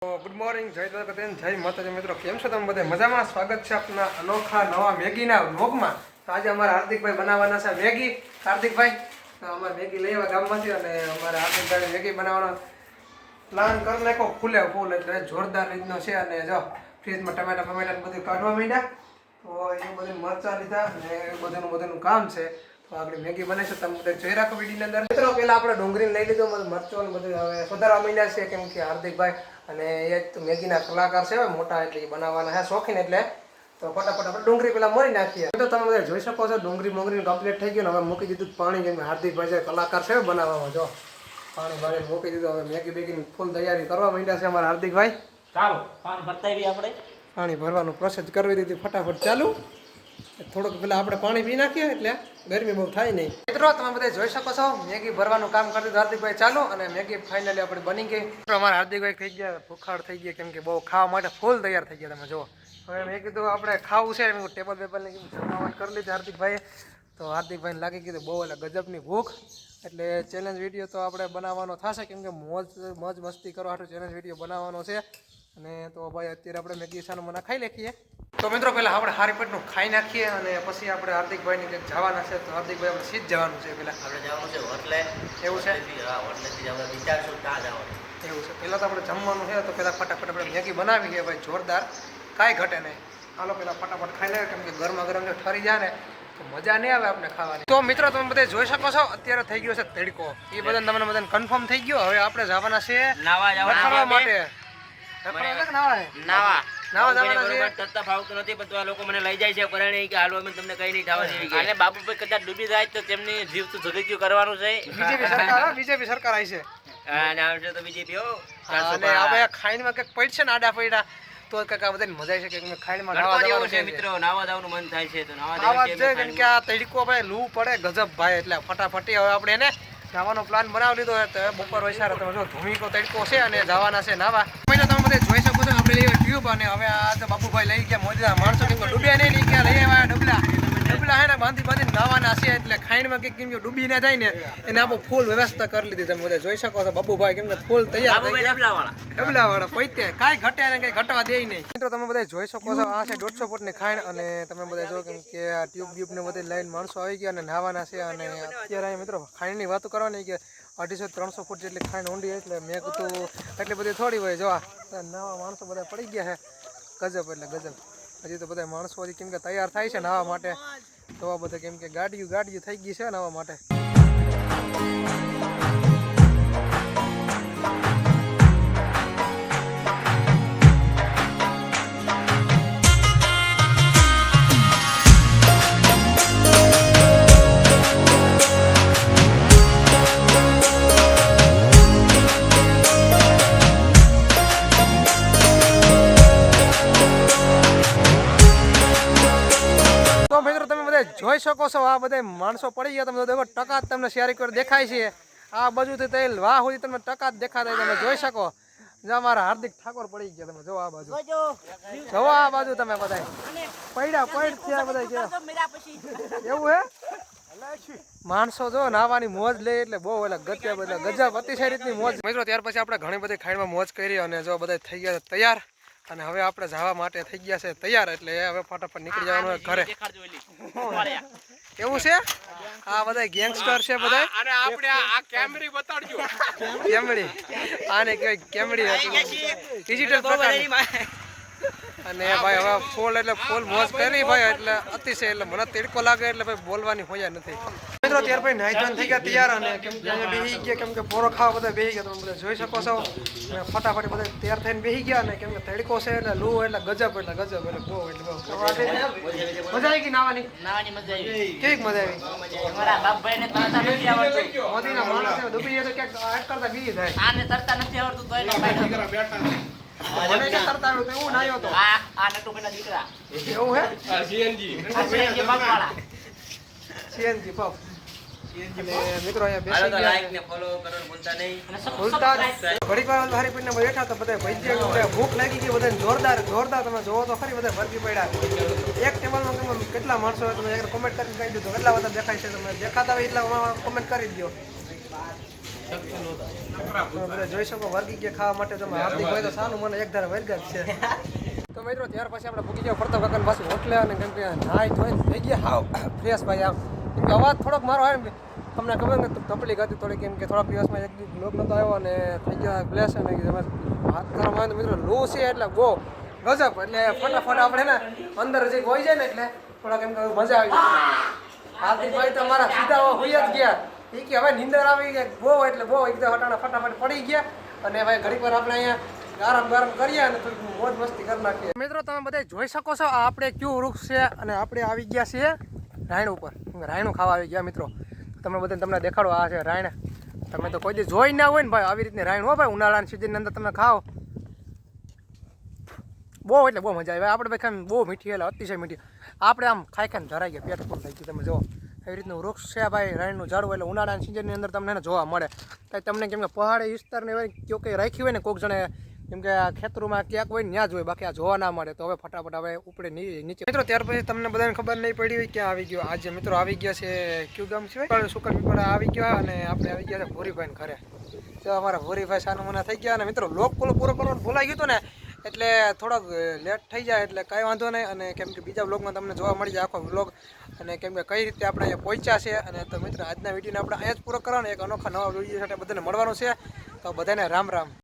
Good morning જય દ્વારકાધીશ, જય માતાજી મિત્રો, કેમ છો તમે બધા? મજામાં? સ્વાગત છે આપના અનોખા નવા મેગીના વ્લોગમાં. તો આજે અમારા હાર્દિકભાઈ બનાવવાના છે મેગી. હાર્દિકભાઈ અમારે મેગી લઈ આવ્યા ગામમાંથી અને અમારા હાર્દિકભાઈ મેગી બનાવવાનો પ્લાન કરી નાખો ફૂલે ફૂલ એટલે જોરદાર રીતનો છે અને જો, ફ્રીજમાં ટમેટા ટમેટા બધું કાઢવા માંડ્યા. તો એ બધું મરચાં લીધા અને એ બધાનું બધાનું કામ છે. આપણે મેગી બનાવીશું તમે બધા જોઈ રાખો વિડીયોની અંદર. મિત્રો પહેલાં આપણે ડુંગળી લઈ લીધો મરચો ને બધું. હવે સુધારવા માંડ્યા છે કેમ કે હાર્દિકભાઈ અને એ જ મેગીના કલાકાર છે મોટા એટલે એ બનાવવાના છે શોખીન એટલે. તો ફટાફટ આપણે ડુંગળી પેલા મરી નાખીએ. તો તમે બધા જોઈ શકો છો ડુંગળી મોંગળી કમ્પ્લીટ થઈ ગયું ને હવે મૂકી દીધું પાણી કેમ હાર્દિકભાઈ જે કલાકાર છે બનાવવામાં. જો પાણી બાણી મૂકી દીધું હવે મેગી બેગીની ફૂલ તૈયારી કરવા માંડ્યા છે અમારા હાર્દિકભાઈ. ચાલો પાણી ભરતા આપણે. પાણી ભરવાનું પ્રોસેસ કરવી દીધી ફટાફટ ચાલુ. થોડુંક પેલા આપણે પાણી પી નાખીએ એટલે ગરમી બહુ થાય નહીં. મિત્રો, તમે બધા જોઈ શકો છો, મેગી ભરવાનું કામ કરતી હાર્દિકભાઈ ચાલુ અને મેગી ફાઇનલી આપણે બની ગઈ. અમારા હાર્દિકભાઈ થઈ ગયા, ભૂખાડ થઈ ગયા, કેમ કે બહુ ખાવા માટે ફૂલ તૈયાર થઈ ગયા તમે જુઓ. હવે મેં કીધું આપણે ખાવું છે મેં ટેબલ બેબલ જમાવટ કરી લીધી હાર્દિકભાઈ તો હાર્દિકભાઈને લાગી કીધું બહુ એટલે ગજબની ભૂખ. એટલે ચેલેન્જ વીડિયો તો આપણે બનાવવાનો થશે, કેમ કે મોજ મોજ મસ્તી કરવા હાટું ચેલેન્જ વીડિયો બનાવવાનો છે. અને તો ભાઈ અત્યારે આપણે મેગી સાનું મને ખાઈ લખીએ તો મિત્રો પહેલાં આપણે હારી પેટનું ખાઈ નાખીએ અને પછી આપણે હાર્દિકભાઈની કંઈક જવાના છે તો હાર્દિકભાઈ આપણે સીધ જવાનું છે પહેલાં. આપણે જવાનું છે હોટલે. એવું છે? હોટલેથી વિચારશું ત્યાં જવાનું. એવું છે. પહેલાં તો આપણે જમવાનું છે તો પહેલાં ફટાફટ આપણે મેગી બનાવી છે ભાઈ જોરદાર. કાંઈ ઘટે નહીં. હાલો પહેલાં ફટાફટ ખાઈ લે કેમ કે ગરમા ગરમ જો ઠરી જાય ને તો મજા નહીં આવે આપણે ખાવાની. તો મિત્રો તમે બધા જોઈ શકો છો અત્યારે થઈ ગયો છે તડકો. એ બધા તમને બધાને કન્ફર્મ થઈ ગયો. હવે આપણે જવાના છે નાવા માટે. નાવા છે? નાવા. નાવા બાબુભાઈને જવાના છે? બરોબર તરતા ફાવતું નથી પણ લોકો મને લઈ જાય છે પરણે કે હાલો અમે તમને કઈ નહીં થવા દેવી અને બાબુભાઈ કદાચ ડૂબી જાય તો તેમની જીવ તો જુદું કરવાનું છે. બીજેપી સરકાર આવી છે. તો કંઈક પડશે ને આડા પડ્યા તો કંઈક આ બધાને મજા આવી છે કે ખાઈમાં નાવા જવાનું છે મિત્રો. નાવા જવાનું મન થાય છે તો નાવા છે કેમ કે આ તડકો ભાઈ લૂ પડે ગજબ ભાઈ એટલે ફટાફટી હવે આપણે એને જવાનો પ્લાન બનાવી લીધો તો બપોર વૈસા તમે જો ધૂમિકો તડકો છે અને જવાના છે નાવા. પહેલા તમે બધા જોઈ શકો છો આપણે લઈએ ટ્યુબ અને હવે આ તો બાપુભાઈ લઈ ગયા મોદીના માણસો કેમ કે ડૂબ્યા નહીં નહીં ગયા લઈ આવ્યા ડબલા. ડબલા હે ને બાંધી બાંધી નાવાના છે એટલે ખાઈનમાં કંઈક કેમ ડૂબી ના જાય ને એને આપણે ફૂલ વ્યવસ્થા કરી લીધી. તમે બધા જોઈ શકો છો બાપુભાઈ કેમ કે ફૂલ તૈયાર ડબલા વાળા પૈતે કાંઈ ઘટે ને કાંઈ ઘટવા દે નહીં. મિત્રો તમે બધા જોઈ શકો છો આ છે દોઢસો ફૂટની ખાણ અને તમે બધા જો કેમ કે આ ટ્યુબ ટ્યુબ ને બધી લાઈન માણસો આવી ગયા અને નાવાના છે અને અત્યારે મિત્રો મિત્રો ની વાતો કરવાની કે અઢીસો ત્રણસો ફૂટ જેટલી ખાંડ ઊંડી એટલે મેં કીધું એટલી બધી થોડી હોય, જોવા. નવા માણસો બધા પડી ગયા છે. ગજબ એટલે ગજબ. હજી તો બધા માણસો હજી કેમ કે તૈયાર થાય છે નાવા માટે. તો આ બધા કેમ કે ગાડીયું ગાડીયું થઈ ગઈ છે નાવા માટે. જોઈ શકો છો આ બધા માણસો પડી ગયા. તમે દેખો ટકા તમને શેરી કરી દેખાય છે. આ બાજુથી તેલ વાહ સુધી તમને ટકા દેખાતા તમે જોઈ શકો. જો અમારા હાર્દિક ઠાકોર પડી ગયા તમે જો આ બાજુ. જો આ બાજુ તમે બધા પડ્યા પડ થયા બધા એવું હે? માણસો જો નાવાની મોજ લે એટલે બહુ એટલે ગજબ એટલે ગજબ અતિશય રીતની મોજ. મિત્રો ત્યાર પછી આપણે ઘણી બધી ખાઈડમાં મોજ કરી અને જો બધા થઈ ગયા તૈયાર. અને હવે આપણે જવા માટે થઈ ગયા છે તૈયાર એટલે હવે ફટાફટ નીકળી જવાનું ઘરે. કેવું એવું છે? આ બધા ગેંગસ્ટર છે બધા અને આપણે આ કેમેરી બતાડજો. કેમડી આને કહેવાય કેમડી ડિજિટલ પ્રકારની. અને ભાઈ હવે ફૂલ એટલે ફૂલ મોજ કરી ભાઈ એટલે અતિશય એટલે મને તિડકો લાગે એટલે ભાઈ બોલવાની હોયા નથી. મિત્રો ત્યાર પછી નાઈ ધોઈને થઈ ગયા તૈયાર અને કેમ કે અહીંયા બેહી ગયા કેમ કે પોરો ખાવા બધા બેહી ગયા તમે બધા જોઈ શકો છો. અને ફટાફટ બધા તૈયાર થઈને બેહી ગયા અને કેમ કે તડકો છે એટલે લૂ એટલે ગજબ એટલે ગજબ એટલે બહુ એટલે બહુ મજા આવી ગઈ. નાવાની? નાવાની મજા આવી કેવી મજા આવી? અમારા બાપભાઈને તરતા નથી આવડતું. મોદીના માણસે ડૂબી જાય તો ક્યાંક આટ કરતા બીજી થાય. આને તરતા નથી આવડતું તો એને પાડ્યો. મને કે તરતા તો એવું નાયો તો આ આ નટુભાઈના દીકરા. એવું હે? સીએનજી. સીએનજી મિત્રો બેઠા તો બધા ભૂખ લાગી ગઈ બધા જોરદાર જોરદાર તમે જોવો તો ખરી બધા ભરતી પડ્યા. એક ટેબલમાં તમે કેટલા માણસો તમે એક કોમેન્ટ કરીને કહી દીધું કેટલા બધા દેખાય છે તમે દેખાતા હોય એટલા કોમેન્ટ કરી દો જોઈ શકો વર્ગી કે ખાવા માટે. તમે હાર્દિક હોય તો સારું મને એક ધારા વર્ગ જ છે. તો મિત્રો ત્યાર પછી આપણે પૂકી ગયા પડતો વગર પાછું હોટલે અને કેમ કે નાઈ ધોઈને થઈ ગયા. હાવ ફ્રેશ ભાઈ આમ. અવાજ થોડોક મારો આવે તમને ખબર ને તકલીફ હતી થોડી કેમ કે થોડાક દિવસમાં એક દિવસ લોક નતો આવ્યો અને થઈ ગયા બ્લેસ અને વાત કરવામાં આવે મિત્રો, લો છે એટલે બહુ ગજબ. એટલે ફટાફટ આપણે ને અંદર જે હોય જાય ને એટલે થોડાક એમ કહ્યું મજા આવી હાર્દિકભાઈ તો મારા સીધા હોઈ જ ગયા. એ કે હવે નીંદર આવી ગઈ. બહુ એટલે બહુ એકદમ હટાણા ફટાફટ પડી ગયા અને ભાઈ ઘડીક વાર આપણે અહીંયા આરામ ગરમ કરીએ અને થોડીક મોજ મસ્તી કરી નાખીએ. મિત્રો, તમે બધા જોઈ શકો છો આપણે કયું વૃક્ષ છે અને આપણે આવી ગયા છીએ. રાયણ ઉપર. રાયણું ખાવા આવી ગયા મિત્રો. તમે બધા તમને દેખાડો, આ છે રાયણ. તમે તો કોઈ દી જોઈ ના હોય ને ભાઈ, આવી રીતની રાયણ હો ભાઈ, ઉનાળાની સિઝનની અંદર તમે ખાઓ. બહુ એટલે બહુ મજા આવે. આપણે ભાઈ ખાઈને બહુ મીઠી, એટલે અતિશય મીઠી. આપણે આમ ખાઈ ખાઈને ધરાઈ ગયા, પેટ ફૂલ થઈ ગયું. તમે જુઓ. એવી રીતનું વૃક્ષ છે ભાઈ, રાયણનું ઝાડવું એટલે ઉનાળાની સિઝનની અંદર તમને જોવા મળે. તમને કેમ કે પહાડી વિસ્તારની હોય કયો કંઈ રાખી હોય ને કોઈક જણે કેમ કે આ ખેતરોમાં ક્યાંક હોય ત્યાં જ હોય, બાકી આ જોવા ના મળે. તો હવે ફટાફટ હવે ઉપડે નીચે. મિત્રો, ત્યાર પછી તમને બધાને ખબર નહીં પડી હોય ક્યાં આવી ગયો. આજે મિત્રો આવી ગયા છે ક્યુ ગામ છે? સુકર પીપળા આવી ગયા અને આપણે આવી ગયા છે ભૂરીભાઈ ઘરે. તો અમારા ભૂરીભાઈ સાનું મને થઈ ગયા અને મિત્રો, લોક પૂરો પૂરો કરવાનું ભૂલાઈ ગયું હતું ને, એટલે થોડોક લેટ થઈ જાય એટલે કાંઈ વાંધો નહીં. અને કેમ કે બીજા બ્લોગમાં તમને જોવા મળી જાય આખો બ્લોગ અને કેમ કે કઈ રીતે આપણે અહીંયા પહોંચ્યા છે. અને તો મિત્રો, આજના વિડીયોને આપણે અહીંયા જ પૂરો કરવાનો. એક અનોખા નવા વીડિયો સાથે બધાને મળવાનું છે. તો બધાને રામ રામ.